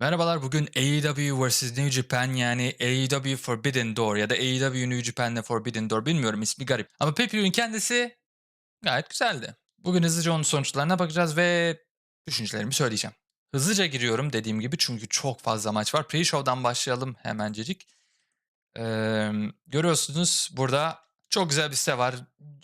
Merhabalar bugün AEW vs New Japan yani AEW Forbidden Door ya da AEW New Japan'le Forbidden Door bilmiyorum ismi garip. Ama pay kendisi gayet güzeldi. Bugün hızlıca onun sonuçlarına bakacağız ve düşüncelerimi söyleyeceğim. Hızlıca giriyorum dediğim gibi çünkü çok fazla maç var. Pre-show'dan başlayalım hemencecik. Ee, görüyorsunuz burada çok güzel bir site var.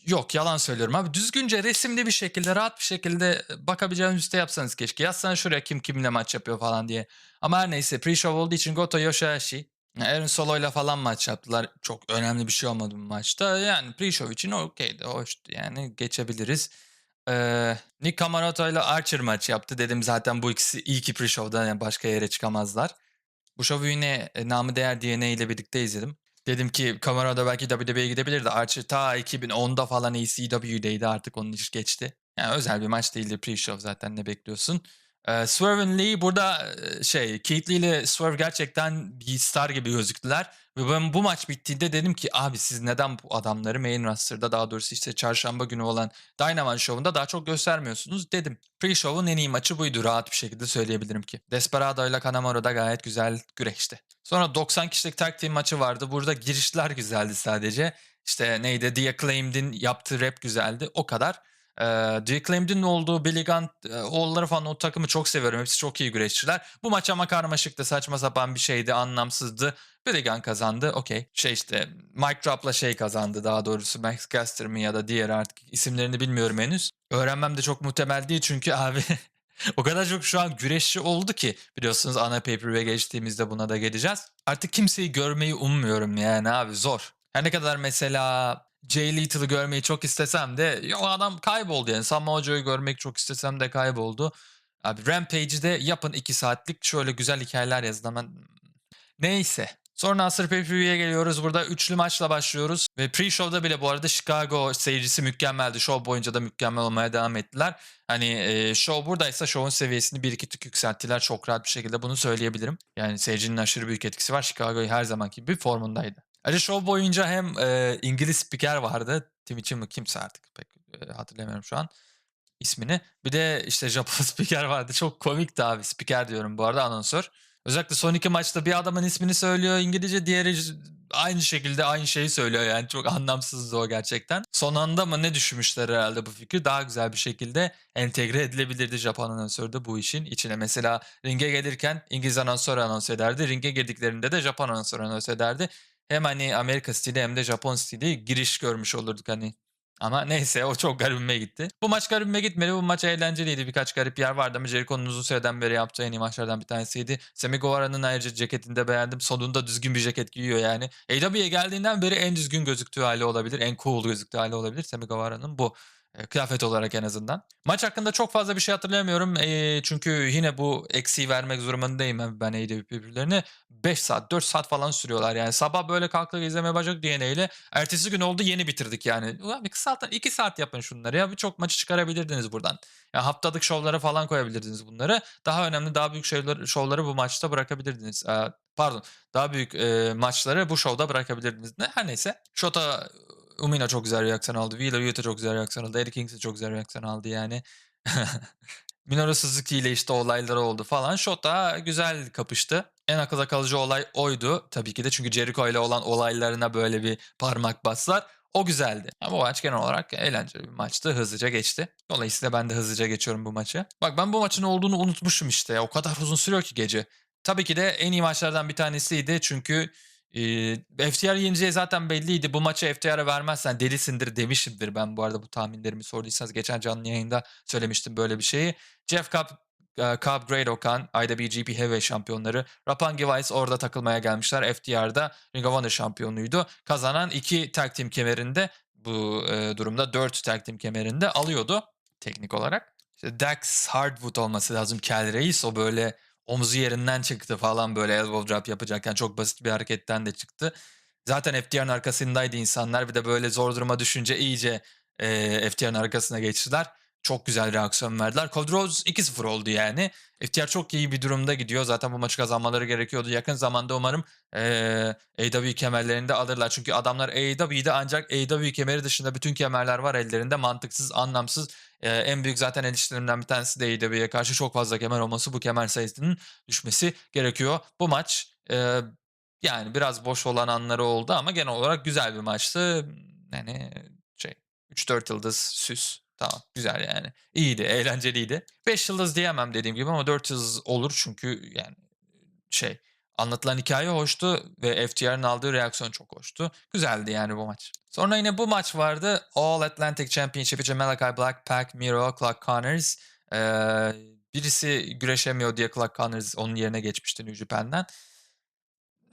Yok yalan söylüyorum abi. Düzgünce resimli bir şekilde rahat bir şekilde bakabileceğiniz bir site yapsanız keşke. Yazsanız şuraya kim kimle maç yapıyor falan diye. Ama her neyse pre-show olduğu için Goto Yoshihashi Aaron Solo ile falan maç yaptılar. Çok önemli bir şey olmadı bu maçta. Yani pre-show için okeydi. Hoştu yani geçebiliriz. Ee, Nick Kamaroto ile Archer maç yaptı. Dedim zaten bu ikisi iyi ki pre-show'da yani başka yere çıkamazlar. Bu şovu yine e, namı değer DNA ile birlikte izledim. Dedim ki Camarada belki WWE'ye gidebilirdi. Archer ta 2010'da falan ECW'deydi artık onun iş geçti. Yani özel bir maç değildi pre-show zaten ne bekliyorsun. Ee, Swerve Lee burada e, şey Keith Lee ile Swerve gerçekten bir star gibi gözüktüler. Ve ben bu maç bittiğinde dedim ki abi siz neden bu adamları main roster'da daha doğrusu işte çarşamba günü olan Dynamite Show'unda daha çok göstermiyorsunuz dedim. Pre-show'un en iyi maçı buydu rahat bir şekilde söyleyebilirim ki. Desperado ile Kanemaru da gayet güzel güreşti. Sonra 90 kişilik tag team maçı vardı. Burada girişler güzeldi sadece. İşte neydi The Acclaimed'in yaptığı rap güzeldi o kadar. Ee, The Acclaimed'in olduğu Billy Gunn oğulları falan o takımı çok seviyorum. Hepsi çok iyi güreşçiler. Bu maç ama karmaşıktı. Saçma sapan bir şeydi. Anlamsızdı. Billy Gunn kazandı. Okey. Şey işte Mike Drop'la şey kazandı daha doğrusu. Max Caster mi ya da diğer artık isimlerini bilmiyorum henüz. Öğrenmem de çok muhtemel değil çünkü abi o kadar çok şu an güreşçi oldu ki biliyorsunuz ana pay-per-view'e geçtiğimizde buna da geleceğiz. Artık kimseyi görmeyi ummuyorum yani abi zor. Her ne kadar mesela Jay Little'ı görmeyi çok istesem de o adam kayboldu yani. Samoa Joe'yu görmek çok istesem de kayboldu. Abi Rampage'de yapın 2 saatlik şöyle güzel hikayeler yazın ama neyse. Sonra Asır pay geliyoruz. Burada üçlü maçla başlıyoruz. Ve pre-show'da bile bu arada Chicago seyircisi mükemmeldi. Show boyunca da mükemmel olmaya devam ettiler. Hani e, show buradaysa show'un seviyesini bir iki tık yükselttiler. Çok rahat bir şekilde bunu söyleyebilirim. Yani seyircinin aşırı büyük etkisi var. Chicago'yu her zamanki bir formundaydı. Ayrıca show boyunca hem e, İngiliz spiker vardı. Tim için mi kimse artık pek e, hatırlamıyorum şu an ismini. Bir de işte Japon spiker vardı. Çok komikti abi. Spiker diyorum bu arada anonsör. Özellikle son iki maçta bir adamın ismini söylüyor İngilizce, diğeri aynı şekilde aynı şeyi söylüyor yani çok anlamsızdı o gerçekten. Son anda mı ne düşünmüşler herhalde bu fikri daha güzel bir şekilde entegre edilebilirdi Japon anonsörü de bu işin içine. Mesela ringe gelirken İngiliz anonsör anons ederdi. Ringe girdiklerinde de Japon anonsör anons ederdi. Hem hani Amerika stili hem de Japon stili giriş görmüş olurduk hani ama neyse o çok garibime gitti. Bu maç garibime gitmedi. Bu maç eğlenceliydi. Birkaç garip yer vardı ama Jericho'nun uzun süreden beri yaptığı en iyi maçlardan bir tanesiydi. Semi Guevara'nın ayrıca ceketini de beğendim. Sonunda düzgün bir ceket giyiyor yani. AW'ye geldiğinden beri en düzgün gözüktüğü hali olabilir. En cool gözüktüğü hali olabilir. Semi Guevara'nın bu. E, kıyafet olarak en azından. Maç hakkında çok fazla bir şey hatırlayamıyorum. E, çünkü yine bu eksiği vermek durumundayım ben AEW birbirlerine. 5 saat 4 saat falan sürüyorlar yani. Sabah böyle kalktık izlemeye başladık DNA ile. Ertesi gün oldu yeni bitirdik yani. Ulan bir kısaltın 2 saat yapın şunları ya. Birçok maçı çıkarabilirdiniz buradan. Ya haftalık şovlara falan koyabilirdiniz bunları. Daha önemli daha büyük şeyler, şovları bu maçta bırakabilirdiniz. E, pardon daha büyük e, maçları bu şovda bırakabilirdiniz. Ne, her neyse. Shota Umina çok güzel reaksiyon aldı. Wheeler Yuta çok güzel reaksiyon aldı. Eddie Kingston çok güzel reaksiyon aldı yani. Minoru Suzuki ile işte olayları oldu falan. Shota güzel kapıştı. En akılda kalıcı olay oydu tabii ki de. Çünkü Jericho ile olan olaylarına böyle bir parmak baslar. O güzeldi. Ama bu maç genel olarak eğlenceli bir maçtı. Hızlıca geçti. Dolayısıyla ben de hızlıca geçiyorum bu maçı. Bak ben bu maçın olduğunu unutmuşum işte. O kadar uzun sürüyor ki gece. Tabii ki de en iyi maçlardan bir tanesiydi. Çünkü Eee, FTR yeneceği zaten belliydi. Bu maçı FTR'a vermezsen delisindir demişimdir ben bu arada bu tahminlerimi sorduysanız. Geçen canlı yayında söylemiştim böyle bir şeyi. Jeff Cobb, eee, Cobb, Great Okan, IWGP Heavyweight şampiyonları. Roppongi Vice orada takılmaya gelmişler. FTR'da Ring of Honor şampiyonuydu. Kazanan iki tag team kemerinde bu eee, durumda dört tag team kemerinde alıyordu teknik olarak. İşte Dax Hardwood olması lazım. Kel Reis o böyle Omzu yerinden çıktı falan böyle elbow drop yapacakken çok basit bir hareketten de çıktı. Zaten FTR'ın arkasındaydı insanlar. Bir de böyle zor duruma düşünce iyice e, FTR'ın arkasına geçtiler. Çok güzel reaksiyon verdiler. Cody Rhodes 2-0 oldu yani. FTR çok iyi bir durumda gidiyor. Zaten bu maçı kazanmaları gerekiyordu. Yakın zamanda umarım e, AEW kemerlerini de alırlar. Çünkü adamlar AEW'de ancak AEW kemeri dışında bütün kemerler var ellerinde. Mantıksız, anlamsız Eee, en büyük zaten eleştirilerimden bir tanesi de AEW'ye karşı çok fazla kemer olması. Bu kemer sayısının düşmesi gerekiyor. Bu maç, eee, yani biraz boş olan anları oldu ama genel olarak güzel bir maçtı. Yani şey 3-4 yıldız süs. Tamam güzel yani. İyiydi, eğlenceliydi. 5 yıldız diyemem dediğim gibi ama 4 yıldız olur çünkü yani şey anlatılan hikaye hoştu ve FTR'ın aldığı reaksiyon çok hoştu. Güzeldi yani bu maç. Sonra yine bu maç vardı. All Atlantic Championship için Malachi Black, Pac, Miro, Clark Connors. Ee, birisi güreşemiyor diye Clark Connors onun yerine geçmişti New Japan'den.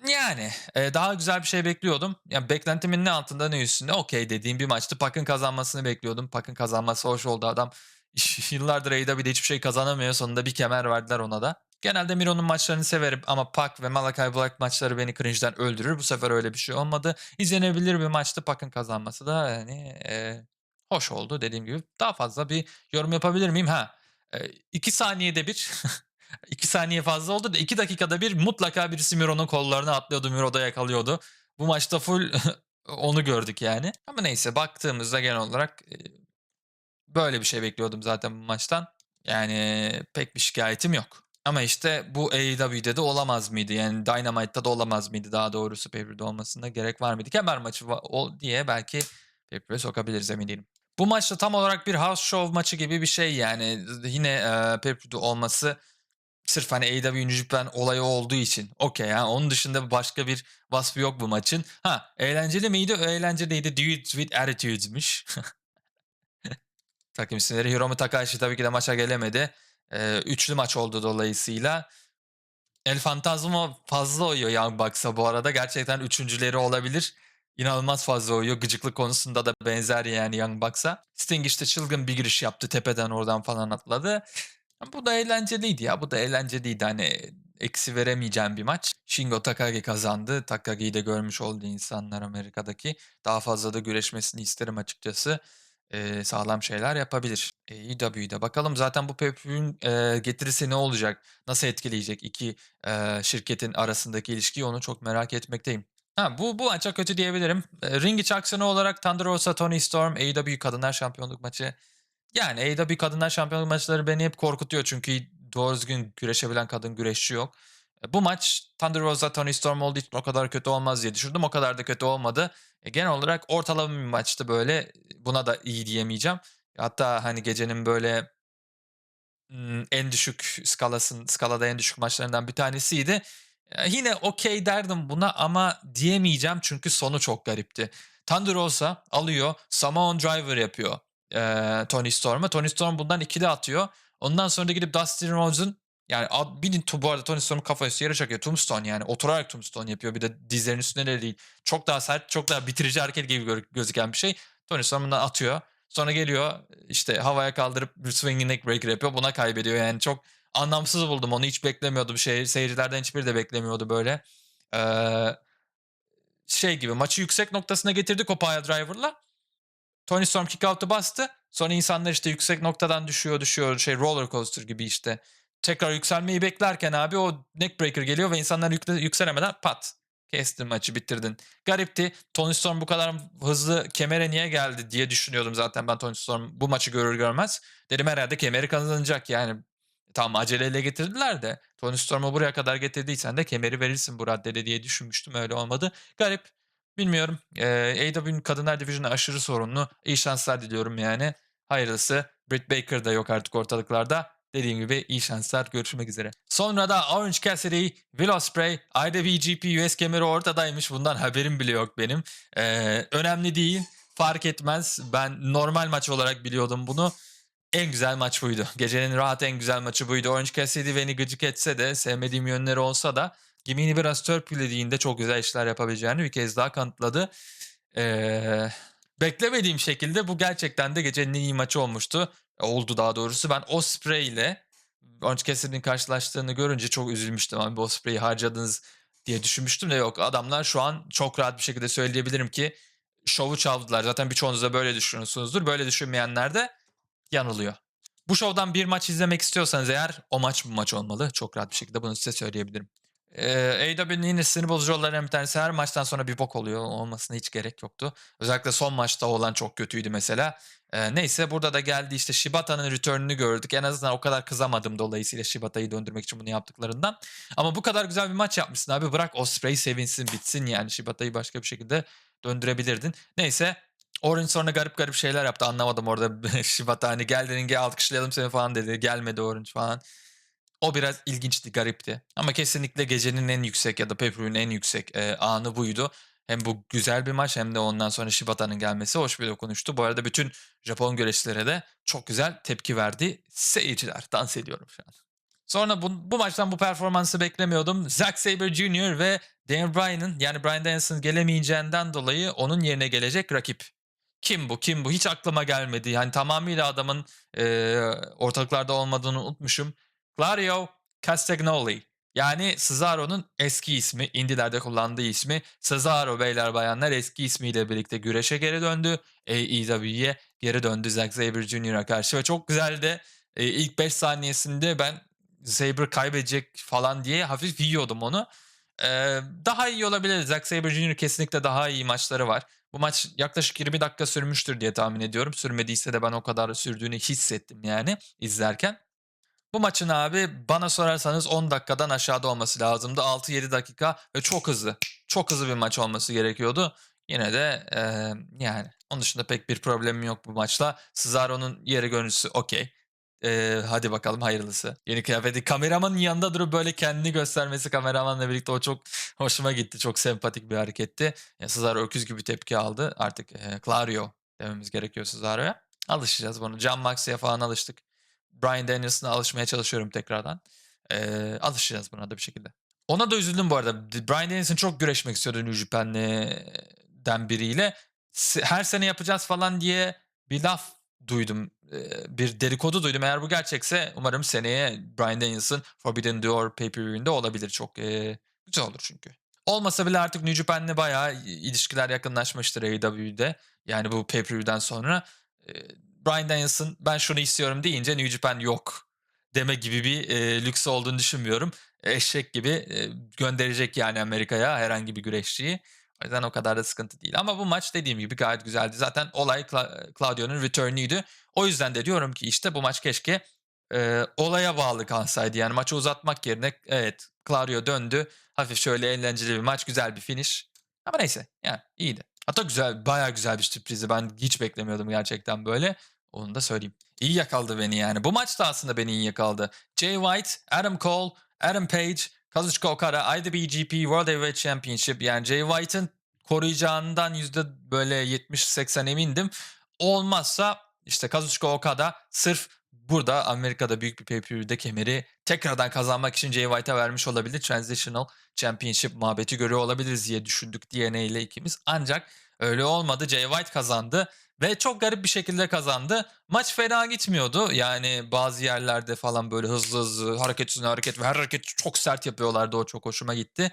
Yani e, daha güzel bir şey bekliyordum. Yani beklentimin ne altında ne üstünde okey dediğim bir maçtı. Puck'ın kazanmasını bekliyordum. Puck'ın kazanması hoş oldu. Adam yıllardır AEW'de hiçbir şey kazanamıyor. Sonunda bir kemer verdiler ona da. Genelde Miro'nun maçlarını severim ama Puck ve Malachi Black maçları beni cringe'den öldürür. Bu sefer öyle bir şey olmadı. İzlenebilir bir maçtı. Puck'ın kazanması da yani e, hoş oldu dediğim gibi. Daha fazla bir yorum yapabilir miyim? Ha, e, iki saniyede bir 2 saniye fazla oldu da 2 dakikada bir mutlaka birisi Miro'nun kollarına atlıyordu. Miro da yakalıyordu. Bu maçta full onu gördük yani. Ama neyse baktığımızda genel olarak e, böyle bir şey bekliyordum zaten bu maçtan. Yani pek bir şikayetim yok. Ama işte bu AEW'de de olamaz mıydı? Yani Dynamite'da da olamaz mıydı daha doğrusu pay olmasına gerek var mıydı? Kemer maçı o diye belki pay sokabiliriz emin değilim. Bu maçta tam olarak bir house show maçı gibi bir şey yani. Yine e, pay olması sırf hani AEW New Japan olayı olduğu için okey ya. Onun dışında başka bir vasfı yok bu maçın. Ha eğlenceli miydi? Eğlenceliydi. Dudes with Attitudes'miş. Takım isimleri Hiromu Takahashi tabii ki de maça gelemedi. Ee, üçlü maç oldu dolayısıyla. El Fantasma fazla uyuyor Young Bucks'a bu arada. Gerçekten üçüncüleri olabilir. İnanılmaz fazla uyuyor. Gıcıklık konusunda da benzer yani Young Bucks'a. Sting işte çılgın bir giriş yaptı. Tepeden oradan falan atladı. Bu da eğlenceliydi ya. Bu da eğlenceliydi. Hani eksi veremeyeceğim bir maç. Shingo Takagi kazandı. Takagi'yi de görmüş oldu insanlar Amerika'daki. Daha fazla da güreşmesini isterim açıkçası. Sağlam şeyler yapabilir. AEW'de bakalım zaten bu e, getirisi ne olacak? Nasıl etkileyecek iki e, şirketin arasındaki ilişkiyi onu çok merak etmekteyim. Ha, bu bu maça kötü diyebilirim. E, ring iç aksiyonu olarak Thunder Rosa, Tony Storm, AEW Kadınlar Şampiyonluk maçı yani AEW kadınlar şampiyonluk maçları beni hep korkutuyor çünkü doğru düzgün güreşebilen kadın güreşçi yok. Bu maç Thunder Rosa Tony Storm olduğu için o kadar kötü olmaz diye düşündüm. O kadar da kötü olmadı. E, genel olarak ortalama bir maçtı böyle. Buna da iyi diyemeyeceğim. Hatta hani gecenin böyle en düşük skalasın skalada en düşük maçlarından bir tanesiydi. E, yine okey derdim buna ama diyemeyeceğim çünkü sonu çok garipti. Thunder Rosa alıyor Samoan Driver yapıyor e, Tony Storm'a. Tony Storm bundan ikili atıyor. Ondan sonra da gidip Dustin Rhodes'un yani bir bu arada Tony Storm'un kafası yere çakıyor. Tombstone yani oturarak Tombstone yapıyor. Bir de dizlerin üstünde de değil. Çok daha sert, çok daha bitirici hareket gibi gö- gözüken bir şey. Tony Storm bundan atıyor. Sonra geliyor işte havaya kaldırıp bir swinging neckbreaker yapıyor. Buna kaybediyor. Yani çok anlamsız buldum onu. Hiç beklemiyordum. Şey, seyircilerden hiçbiri de beklemiyordu böyle. Ee, şey gibi maçı yüksek noktasına getirdik o pile driver'la. Tony Storm kick out'u bastı. Sonra insanlar işte yüksek noktadan düşüyor düşüyor şey roller coaster gibi işte. Tekrar yükselmeyi beklerken abi o neckbreaker geliyor ve insanlar yükle, yükselemeden pat kestin maçı bitirdin. Garipti. Tony Storm bu kadar hızlı kemere niye geldi diye düşünüyordum zaten ben Tony Storm bu maçı görür görmez. Dedim herhalde kemeri kazanacak yani. Tamam aceleyle getirdiler de Tony Storm'u buraya kadar getirdiysen de kemeri verirsin bu raddede diye düşünmüştüm. Öyle olmadı. Garip. Bilmiyorum. Ee, AEW'nin kadınlar divizyonu aşırı sorunlu. İyi şanslar diliyorum yani. Hayırlısı. Britt Baker da yok artık ortalıklarda. Dediğim gibi iyi şanslar. Görüşmek üzere. Sonra da Orange Cassidy, Will Ospreay, IWGP US kemeri ortadaymış. Bundan haberim bile yok benim. Ee, önemli değil. Fark etmez. Ben normal maç olarak biliyordum bunu. En güzel maç buydu. Gecenin rahat en güzel maçı buydu. Orange Cassidy beni gıcık etse de sevmediğim yönleri olsa da Gimini biraz törpülediğinde çok güzel işler yapabileceğini bir kez daha kanıtladı. Ee, beklemediğim şekilde bu gerçekten de gecenin en iyi maçı olmuştu. Oldu daha doğrusu. Ben Osprey ile Orange Cassidy'nin karşılaştığını görünce çok üzülmüştüm. Abi Osprey'i harcadınız diye düşünmüştüm de yok. Adamlar şu an çok rahat bir şekilde söyleyebilirim ki şovu çaldılar. Zaten birçoğunuz da böyle düşünüyorsunuzdur. Böyle düşünmeyenler de yanılıyor. Bu şovdan bir maç izlemek istiyorsanız eğer o maç bu maç olmalı. Çok rahat bir şekilde bunu size söyleyebilirim. Eee, AEW'nin yine sinir bozucu olaylarından bir tanesi her maçtan sonra bir bok oluyor. Olmasına hiç gerek yoktu. Özellikle son maçta olan çok kötüydü mesela. Eee, neyse burada da geldi işte Shibata'nın return'ünü gördük. En azından o kadar kızamadım dolayısıyla Shibata'yı döndürmek için bunu yaptıklarından. Ama bu kadar güzel bir maç yapmışsın abi. Bırak Osprey sevinsin bitsin yani. Shibata'yı başka bir şekilde döndürebilirdin. Neyse Orange sonra garip garip şeyler yaptı. Anlamadım orada Shibata hani gel ringe alkışlayalım seni falan dedi. Gelmedi Orange falan. O biraz ilginçti, garipti. Ama kesinlikle gecenin en yüksek ya da pay-per-view'un en yüksek e, anı buydu. Hem bu güzel bir maç hem de ondan sonra Shibata'nın gelmesi hoş bir dokunuştu. Bu arada bütün Japon güreşçilere de çok güzel tepki verdi. Seyirciler dans ediyorum şu an. Sonra bu, bu maçtan bu performansı beklemiyordum. Zack Sabre Jr. ve Daniel Bryan'ın yani Bryan Danielson gelemeyeceğinden dolayı onun yerine gelecek rakip. Kim bu? Kim bu? Hiç aklıma gelmedi. Yani tamamıyla adamın e, ortalıklarda olmadığını unutmuşum. Claudio Castagnoli. Yani Cesaro'nun eski ismi, Indiler'de kullandığı ismi. Cesaro beyler bayanlar eski ismiyle birlikte güreşe geri döndü. AEW'ye geri döndü Zack Sabre Jr.'a karşı ve çok güzeldi. E, ilk 5 saniyesinde ben Sabre kaybedecek falan diye hafif yiyordum onu. E, daha iyi olabilir. Zack Sabre Jr. kesinlikle daha iyi maçları var. Bu maç yaklaşık 20 dakika sürmüştür diye tahmin ediyorum. Sürmediyse de ben o kadar sürdüğünü hissettim yani izlerken. Bu maçın abi bana sorarsanız 10 dakikadan aşağıda olması lazımdı. 6-7 dakika ve çok hızlı. Çok hızlı bir maç olması gerekiyordu. Yine de e, yani onun dışında pek bir problemim yok bu maçla. Cesaro'nun yeri görüntüsü okey. E, hadi bakalım hayırlısı. Yeni kıyafeti kameramanın yanında durup böyle kendini göstermesi kameramanla birlikte o çok hoşuma gitti. Çok sempatik bir hareketti. Ya, Cesaro öküz gibi tepki aldı. Artık e, Clario dememiz gerekiyor Cesaro'ya. Alışacağız bunu. John Moxley'e falan alıştık. Brian Danielson'a alışmaya çalışıyorum tekrardan. Ee, alışacağız buna da bir şekilde. Ona da üzüldüm bu arada. Brian Danielson çok güreşmek istiyordu New Japan'den biriyle. Her sene yapacağız falan diye bir laf duydum. Bir dedikodu duydum. Eğer bu gerçekse umarım seneye Brian Danielson Forbidden Door pay-per-view'inde olabilir. Çok e, güzel olur çünkü. Olmasa bile artık New Japan'le bayağı ilişkiler yakınlaşmıştır AEW'de. Yani bu pay-per-view'den sonra. Brian Danielson ben şunu istiyorum deyince New Japan yok deme gibi bir e, lüks olduğunu düşünmüyorum. Eşek gibi e, gönderecek yani Amerika'ya herhangi bir güreşçiyi. O yüzden o kadar da sıkıntı değil. Ama bu maç dediğim gibi gayet güzeldi. Zaten olay Cla- Claudio'nun return'üydü. O yüzden de diyorum ki işte bu maç keşke e, olaya bağlı kalsaydı. Yani maçı uzatmak yerine evet Claudio döndü. Hafif şöyle eğlenceli bir maç, güzel bir finish. Ama neyse yani iyiydi. Hatta güzel, bayağı güzel bir sürprizdi. Ben hiç beklemiyordum gerçekten böyle. Onu da söyleyeyim. İyi yakaladı beni yani. Bu maç da aslında beni iyi yakaladı. Jay White, Adam Cole, Adam Page, Kazuchika Okada, IWGP World Heavyweight Championship. Yani Jay White'ın koruyacağından yüzde böyle 70-80 emindim. Olmazsa işte Kazuchika Okada sırf burada Amerika'da büyük bir pay-per-view'de kemeri tekrardan kazanmak için Jay White'a vermiş olabilir. Transitional Championship muhabbeti görüyor olabiliriz diye düşündük DNA ile ikimiz. Ancak öyle olmadı. Jay White kazandı ve çok garip bir şekilde kazandı. Maç fena gitmiyordu. Yani bazı yerlerde falan böyle hızlı hızlı hareket üstüne hareket ve her hareketi çok sert yapıyorlardı. O çok hoşuma gitti.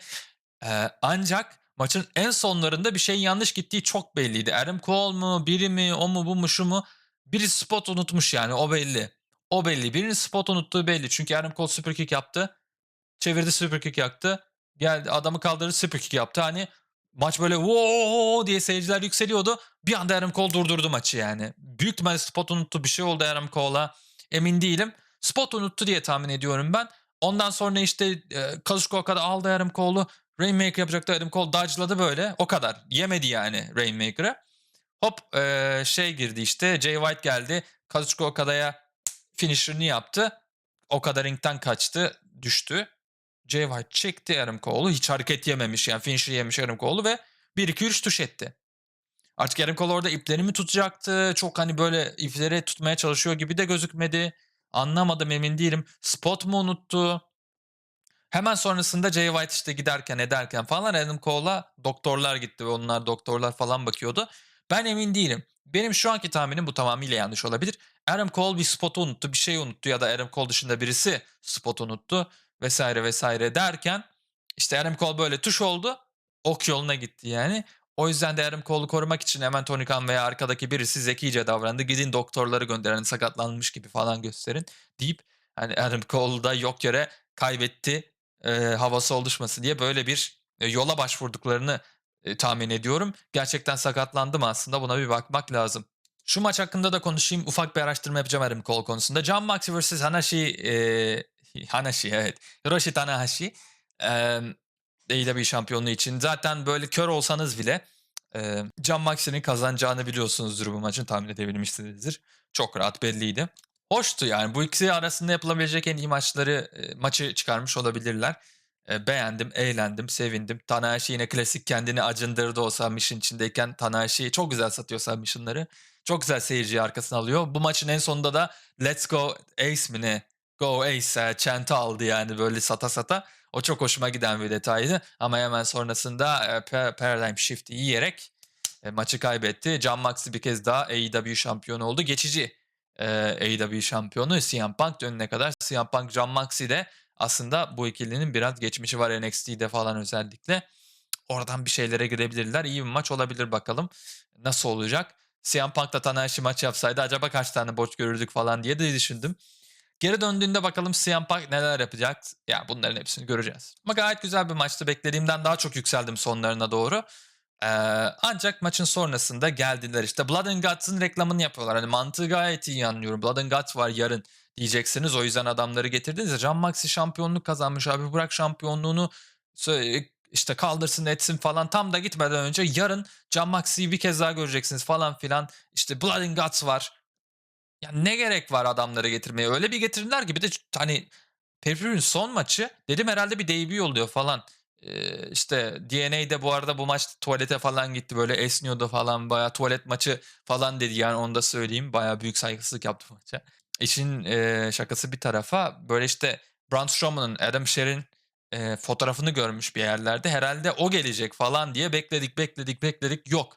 Ee, ancak maçın en sonlarında bir şey yanlış gittiği çok belliydi. Adam Cole mu, biri mi, o mu, bu mu, şu mu? Biri spot unutmuş yani o belli. O belli. Birinin spot unuttuğu belli. Çünkü Adam Cole super kick yaptı. Çevirdi super kick yaptı. Geldi adamı kaldırdı super kick yaptı. Hani maç böyle wow diye seyirciler yükseliyordu. Bir anda Adam Cole durdurdu maçı yani. Büyük ihtimalle spot unuttu. Bir şey oldu Adam Cole'a. Emin değilim. Spot unuttu diye tahmin ediyorum ben. Ondan sonra işte e, Kazuchika Okada aldı Adam Cole'u. Rainmaker yapacaktı. Adam Cole dodge'ladı böyle. O kadar. Yemedi yani Rainmaker'ı. Hop e, şey girdi işte. Jay White geldi. Kazuchika Okada'ya finisher'ını yaptı. Okada ringden kaçtı. Düştü. Jay White çekti Cole'u. Hiç hareket yememiş yani finisher yemiş Cole'u ve 1-2-3 tuş etti. Artık Cole orada ipleri mi tutacaktı? Çok hani böyle ipleri tutmaya çalışıyor gibi de gözükmedi. Anlamadım emin değilim. Spot mu unuttu? Hemen sonrasında Jay White işte giderken ederken falan Adam Cole'a doktorlar gitti ve onlar doktorlar falan bakıyordu. Ben emin değilim. Benim şu anki tahminim bu tamamıyla yanlış olabilir. Adam Cole bir spot unuttu, bir şey unuttu ya da Adam Cole dışında birisi spot unuttu vesaire vesaire derken işte Adam Cole böyle tuş oldu. Ok yoluna gitti yani. O yüzden de Adam Cole'u korumak için hemen Tony Khan veya arkadaki birisi zekice davrandı. Gidin doktorları gönderin sakatlanmış gibi falan gösterin deyip hani Adam Cole da yok yere kaybetti e, havası oluşmasın diye böyle bir e, yola başvurduklarını e, tahmin ediyorum. Gerçekten sakatlandı mı aslında buna bir bakmak lazım. Şu maç hakkında da konuşayım. Ufak bir araştırma yapacağım Adam Cole konusunda. John Moxley vs. Hanashi, e, Hanashi evet. Hiroshi Tanahashi. E, AEW şampiyonluğu için. Zaten böyle kör olsanız bile e, John Moxley'nin kazanacağını biliyorsunuzdur bu maçın tahmin edebilmişsinizdir. Çok rahat belliydi. Hoştu yani. Bu ikisi arasında yapılabilecek en iyi maçları e, maçı çıkarmış olabilirler. Beğendim, eğlendim, sevindim. Tanahashi yine klasik kendini acındırdı o submission içindeyken. Tanahashi çok güzel satıyor submission'ları. Çok güzel seyirciyi arkasına alıyor. Bu maçın en sonunda da Let's Go Ace mi ne? Go Ace chant'ı aldı yani böyle sata sata. O çok hoşuma giden bir detaydı. Ama hemen sonrasında pa- Paradigm Shift'i yiyerek maçı kaybetti. John Moxley bir kez daha AEW şampiyonu oldu. Geçici AEW şampiyonu CM Punk dönene kadar. CM Punk, John Moxley de aslında bu ikilinin biraz geçmişi var NXT'de falan özellikle. Oradan bir şeylere girebilirler. İyi bir maç olabilir bakalım. Nasıl olacak? CM Punk'la Tanahashi maç yapsaydı acaba kaç tane boç görürdük falan diye de düşündüm. Geri döndüğünde bakalım CM Punk neler yapacak. Ya bunların hepsini göreceğiz. Ama gayet güzel bir maçtı. Beklediğimden daha çok yükseldim sonlarına doğru. Ee, ancak maçın sonrasında geldiler işte Blood and Guts'ın reklamını yapıyorlar. Hani mantığı gayet iyi anlıyorum. Blood and Guts var yarın diyeceksiniz. O yüzden adamları getirdiniz. John Moxley şampiyonluk kazanmış abi. Bırak şampiyonluğunu sö- işte kaldırsın etsin falan. Tam da gitmeden önce yarın John Moxley'i bir kez daha göreceksiniz falan filan. İşte Blood and Guts var. Ya ne gerek var adamları getirmeye? Öyle bir getirirler ki bir de hani Pay-Per-View'in son maçı dedim herhalde bir debut oluyor falan. Ee, işte DNA'de bu arada bu maç tuvalete falan gitti böyle esniyordu falan bayağı tuvalet maçı falan dedi yani onu da söyleyeyim. Bayağı büyük saygısızlık yaptı maça. İşin e, şakası bir tarafa böyle işte Braun Strowman'ın Adam Sher'in e, fotoğrafını görmüş bir yerlerde. Herhalde o gelecek falan diye bekledik bekledik bekledik yok.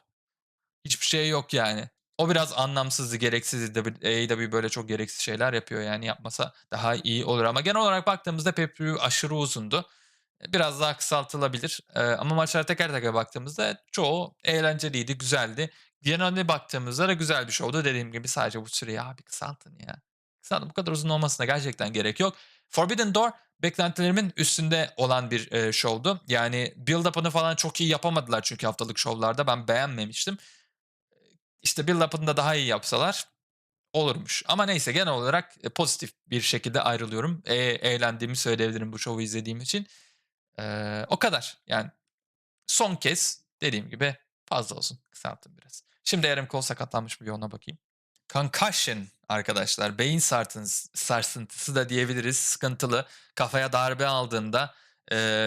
Hiçbir şey yok yani. O biraz anlamsızdı, gereksizdi. AEW böyle çok gereksiz şeyler yapıyor yani yapmasa daha iyi olur ama genel olarak baktığımızda pay-per-view aşırı uzundu. E, Biraz daha kısaltılabilir Ee, ama maçlara teker teker baktığımızda çoğu eğlenceliydi, güzeldi. Genelde baktığımızda da güzel bir şovdu. Dediğim gibi sadece bu süreyi abi kısaltın ya. Kısaltın bu kadar uzun olmasına gerçekten gerek yok. Forbidden Door beklentilerimin üstünde olan bir e, şovdu. Yani build-up'ını falan çok iyi yapamadılar çünkü haftalık şovlarda. Ben beğenmemiştim. İşte build-up'ını da daha iyi yapsalar olurmuş. Ama neyse genel olarak e, pozitif bir şekilde ayrılıyorum. E, eğlendiğimi söyleyebilirim bu şovu izlediğim için. Ee, o kadar. Yani son kez dediğim gibi fazla olsun. Kısalttım biraz. Şimdi Aaron Cole sakatlanmış mı bir ona bakayım. Concussion arkadaşlar. Beyin sarsıntısı da diyebiliriz. Sıkıntılı. Kafaya darbe aldığında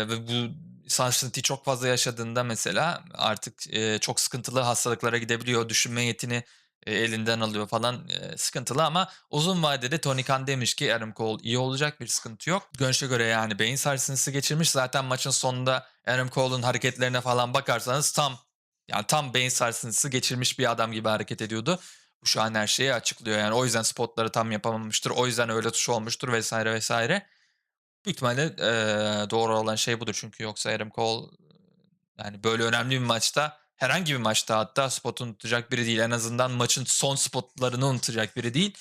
ve bu sarsıntıyı çok fazla yaşadığında mesela artık e, çok sıkıntılı hastalıklara gidebiliyor. Düşünme yetini e, elinden alıyor falan e, sıkıntılı ama uzun vadede Tony Khan demiş ki Adam Cole iyi olacak bir sıkıntı yok. Görünüşe göre yani beyin sarsıntısı geçirmiş. Zaten maçın sonunda Adam Cole'un hareketlerine falan bakarsanız tam yani tam beyin sarsıntısı geçirmiş bir adam gibi hareket ediyordu. Şu an her şeyi açıklıyor yani. O yüzden spotları tam yapamamıştır. O yüzden öyle tuş olmuştur vesaire vesaire. Büyük ihtimalle eee, doğru olan şey budur çünkü yoksa Adam Cole yani böyle önemli bir maçta herhangi bir maçta hatta spotunu unutacak biri değil. En azından maçın son spotlarını unutacak biri değil.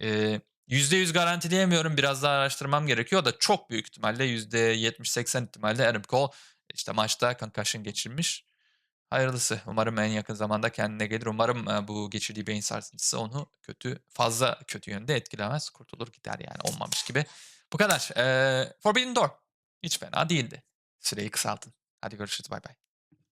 Eee %100 garantileyemiyorum. Biraz daha araştırmam gerekiyor da çok büyük ihtimalle %70-80 ihtimalle Adam Cole işte maçta concussion geçirmiş. Hayırlısı. Umarım en yakın zamanda kendine gelir. Umarım bu geçirdiği beyin sarsıntısı onu kötü, fazla kötü yönde etkilemez. Kurtulur gider yani olmamış gibi. Bu kadar. Ee, Forbidden Door. Hiç fena değildi. Süreyi kısaltın. Hadi görüşürüz. Bay bay.